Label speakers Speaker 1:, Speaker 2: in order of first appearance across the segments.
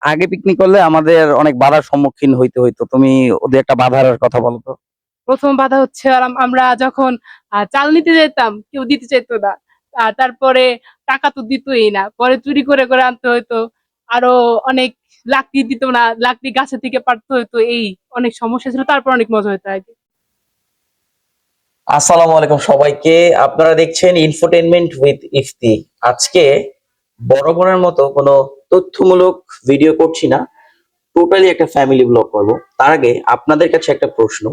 Speaker 1: আগে পিকনিক করলে আমাদের অনেক বাধার সম্মুখীন হইতে হইতো। তুমি ওদের একটা বাধার কথা বলো তো।
Speaker 2: প্রথম বাধা হচ্ছে আম- আমরা যখন আহ, চাল নিতে যেতাম কেউ দিতে চাইতো না। তারপরে টাকা তো দিতই না। পরে চুরি করে করে আনতে হইতো। আরও অনেক লাকড়ি দিত না লাকড়ি গাছের থেকে পারতে হইতো। এই অনেক সমস্যা ছিল তারপর অনেক মজা হতো আগে।
Speaker 3: আসসালামু আলাইকুম সবাইকে। আপনারা দেখছেন ইনফোটেনমেন্ট উইথ ইফতি আজকে বড় বোনের মতো কোনো তথ্যমূলক ভিডিও করছি না। টোটালি একটা ফ্যামিলি ব্লগ করব। তার আগে আপনাদের কাছে একটা প্রশ্ন।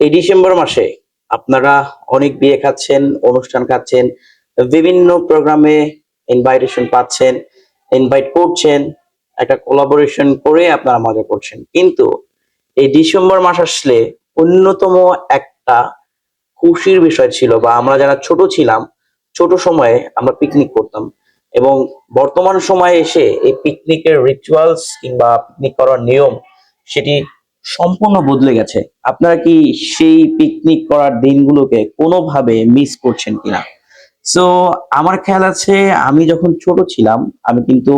Speaker 3: এই ডিসেম্বর মাসে আপনারা অনেক বিয়ে খাচ্ছেন, অনুষ্ঠান খাচ্ছেন, বিভিন্ন প্রোগ্রামে ইনভাইটেশন পাচ্ছেন ইনভাইট করছেন, একটা কোলাবোরেশন করে আপনারা মজা করছেন। কিন্তু এই ডিসেম্বর মাস আসলে অন্যতম একটা খুশির বিষয় ছিল বা আমরা যারা ছোট ছিলাম, ছোট সময়ে আমরা পিকনিক করতাম। এবং বর্তমান সময়ে এসে এই পিকনিকের রিচুয়ালস কিংবা পিকনিক করার নিয়ম সেটি সম্পূর্ণ বদলে গেছে। আপনারা কি সেই পিকনিক করার দিনগুলোকে কোনোভাবে মিস করছেন কিনা? সো আমার খেয়াল আছে আমি যখন ছোট ছিলাম, আমি কিন্তু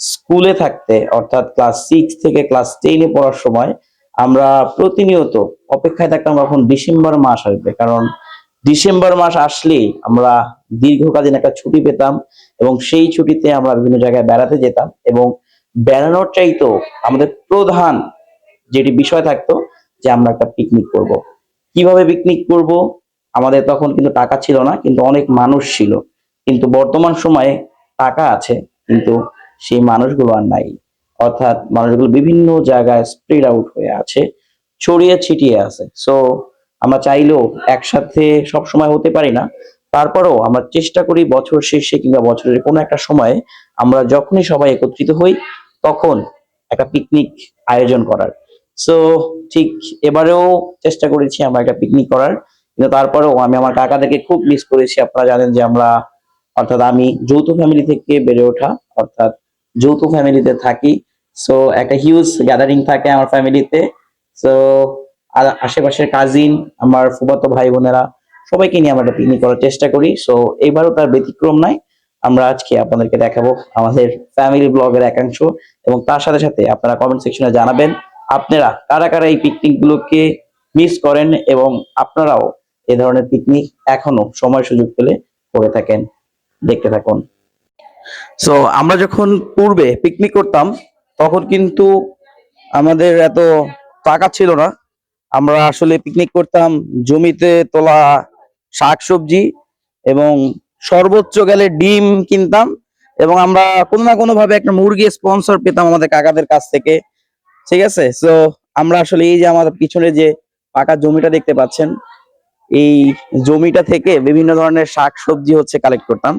Speaker 3: স্কুলে থাকতে, অর্থাৎ ক্লাস সিক্স থেকে ক্লাস টেনে পড়ার সময় আমরা প্রতিনিয়ত অপেক্ষায় থাকতাম কখন ডিসেম্বর মাস আসবে। কারণ ডিসেম্বর মাস আসলেই আমরা দীর্ঘকালীন একটা ছুটি পেতাম এবং সেই ছুটিতে আমরা বিভিন্ন জায়গায় বেড়াতে যেতাম এবং বেড়ানোর চাইতো আমাদের প্রধান যেটি বিষয় থাকতো যে আমরা একটা পিকনিক করব। কীভাবে পিকনিক করব? আমাদের তখন কিন্তু টাকা ছিল না, কিন্তু অনেক মানুষ ছিল। কিন্তু বর্তমান সময়ে টাকা আছে, কিন্তু সেই মানুষগুলো আর নাই। অর্থাৎ মানুষগুলো বিভিন্ন জায়গায় স্প্রেড আউট হয়ে আছে, ছড়িয়ে ছিটিয়ে আছে। সো আমরা চাইলেও একসাথে সব সময় হতে পারি না। তারপরেও আমরা চেষ্টা করি বছর শেষে কিংবা বছরের কোনো একটা সময়ে আমরা যখনই সবাই একত্রিত হই, তখন একটা পিকনিক আয়োজন করার। সো ঠিক এবারেও চেষ্টা করেছি আমরা একটা পিকনিক করার। কিন্তু তারপরেও আমি আমার কাকাদেরকে খুব মিস করেছি। আপনারা জানেন যে আমরা, অর্থাৎ আমি যৌথ ফ্যামিলি থেকে বেড়ে ওঠা, অর্থাৎ যৌথ ফ্যামিলিতে থাকি। সো একটা হিউজ গ্যাদারিং থাকে আমার ফ্যামিলিতে সো আশেপাশের কাজিন আমার ফুফাতো ভাই বোনেরা, সবাইকে নিয়ে আমরা পিকনিক করার চেষ্টা করি। সো এবারও তার ব্যতিক্রম নাই। আমরা আজকে আপনাদেরকে দেখাবো আমাদের ফ্যামিলি ব্লগের একাংশ এবং তার সাথে সাথে আপনারা কমেন্ট সেকশনে জানাবেন আপনারা কারা কারা এই পিকনিক গুলোকে মিস করেন এবং আপনারাও এ ধরনের পিকনিক এখনও সময় সুযোগ পেলে করে থাকেন। দেখতে থাকুন।
Speaker 1: সো আমরা যখন পূর্বে পিকনিক করতাম, তখন কিন্তু আমাদের এত টাকা ছিল না। আমরা আসলে পিকনিক করতাম, জমিতে তোলা শাকসবজি এবং সর্বোচ্চ গেলে ডিম কিনতাম এবং আমরা কোনো না কোনো ভাবে একটা মুরগি স্পন্সর পেতাম আমাদের কাকাদের কাছ থেকে, ঠিক আছে? সো আমরা আসলে এই যে আমাদের পিছনে যে পাকা জমিটা দেখতে পাচ্ছেন, এই জমিটা থেকে বিভিন্ন ধরনের শাক সবজি হচ্ছে কালেক্ট করতাম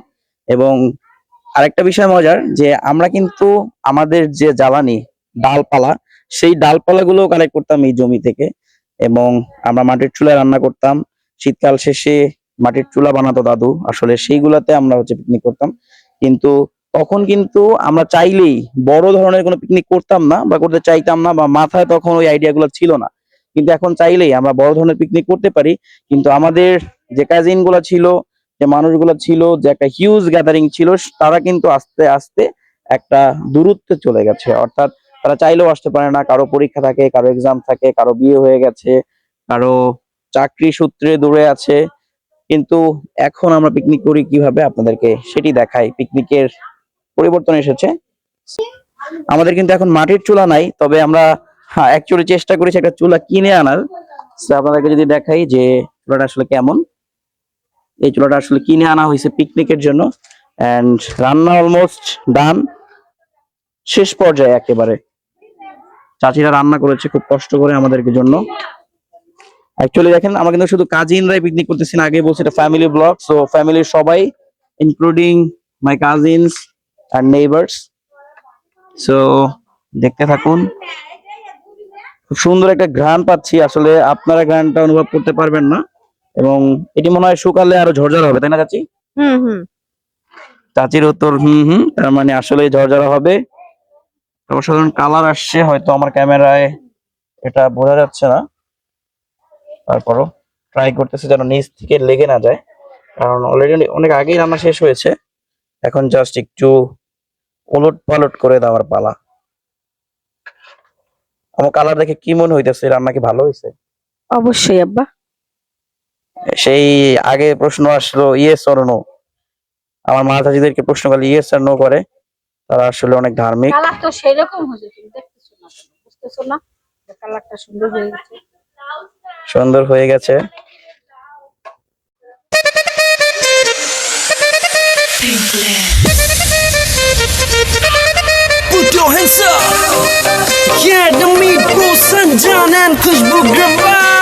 Speaker 1: এবং আরেকটা বিষয় মজার যে আমরা কিন্তু আমাদের যে জ্বালানি, ডালপালা, সেই ডালপালাগুলো কালেক্ট করতাম এই জমি থেকে। এবং আমরা মাটির চুলায় রান্না করতাম। শীতকাল শেষে মাটির চুলা বানাতো দাদু। আসলে সেইগুলাতে আমরা হচ্ছে পিকনিক করতাম। কিন্তু তখন কিন্তু আমরা চাইলেই বড় ধরনের কোনো পিকনিক করতাম না বা করতে চাইতাম না বা মাথায় তখন ওই আইডিয়া গুলো ছিল না। কিন্তু এখন চাইলেই আমরা বড় ধরনের পিকনিক করতে পারি। কিন্তু আমাদের যে কাজিনগুলা ছিল, যে মানুষগুলো ছিল, যে একটা হিউজ গ্যাদারিং ছিল, তারা কিন্তু আস্তে আস্তে একটা দূরত্বে চলে গেছে। অর্থাৎ তারা চাইলেও আসতে পারে না। কারও পরীক্ষা থাকে, কারও এক্সাম থাকে, কারও বিয়ে হয়ে গেছে, কারও চাকরি সূত্রে দূরে আছে। কিন্তু এখন আমরা পিকনিক করি কীভাবে আপনাদেরকে সেটি দেখাই। পিকনিকের পরিবর্তন এসেছে। আমাদের কিন্তু এখন মাটির চুলা নাই, তবে আমরা অ্যাকচুয়ালি চেষ্টা করেছি একটা চুলা কিনে আনার। আপনাদেরকে যদি দেখাই যে চুলাটা আসলে কেমন। এই চুলাটা আসলে কিনে আনা হয়েছে পিকনিকের জন্য। এন্ড রান্না অলমোস্ট ডান শেষ পর্যায়ে একেবারে। চাচিরা রান্না করেছে খুব কষ্ট করে আমাদেরকে জন্য। অ্যাকচুয়ালি দেখেন আমরা কিন্তু শুধু কাজিনরাই পিকনিক করতেছি না আগে বলছি এটা ফ্যামিলি ব্লগ সো ফ্যামিলির সবাই ইনক্লুডিং মাই কাজিনস আর নেইবার্স সো দেখতে থাকুন। খুব সুন্দর একটা ঘ্রাণ পাচ্ছি আসলে আপনারা ঘ্রাণটা অনুভব করতে পারবেন না। এবং এটি মনে হয় শুকালে আরও ঝরঝরা হবে তাই না চাচি?
Speaker 2: হুম হুম।
Speaker 1: চাচির উত্তর হুম হুম তার মানে আসলে ঝরঝরা হবে। অসাধারণ কালার আসছে হয়তো আমার ক্যামেরায় এটা বোঝা যাচ্ছে না। তারপরও ট্রাই করতেছে যেন নিচ থেকে লেগে না যায়। কারণ অলরেডি অনেক আগেই রান্না শেষ হয়েছে। এখন জাস্ট একটু ওলট পালট করে দেওয়ার পালা।
Speaker 3: আমার কালার দেখে কি মনে হইতেছে রান্না কি ভালো হয়েছে
Speaker 4: অবশ্যই আব্বা।
Speaker 3: সেই আগে প্রশ্ন আসলো ইয়েস অর নো আমার মা চাচিদেরকে প্রশ্ন করলে ইয়েস আর নো করে। তারা আসলে অনেক ধার্মিক।
Speaker 4: কালার তো সেরকম হয়েছে তুমি দেখতেছো না বুঝতেছো না? কালারটা সুন্দর হয়ে গেছে।
Speaker 3: সুন্দর হয়ে গেছে।
Speaker 5: Put your hands up. Yeah, the meat bro, Sanjan and Kushbu Grabbar.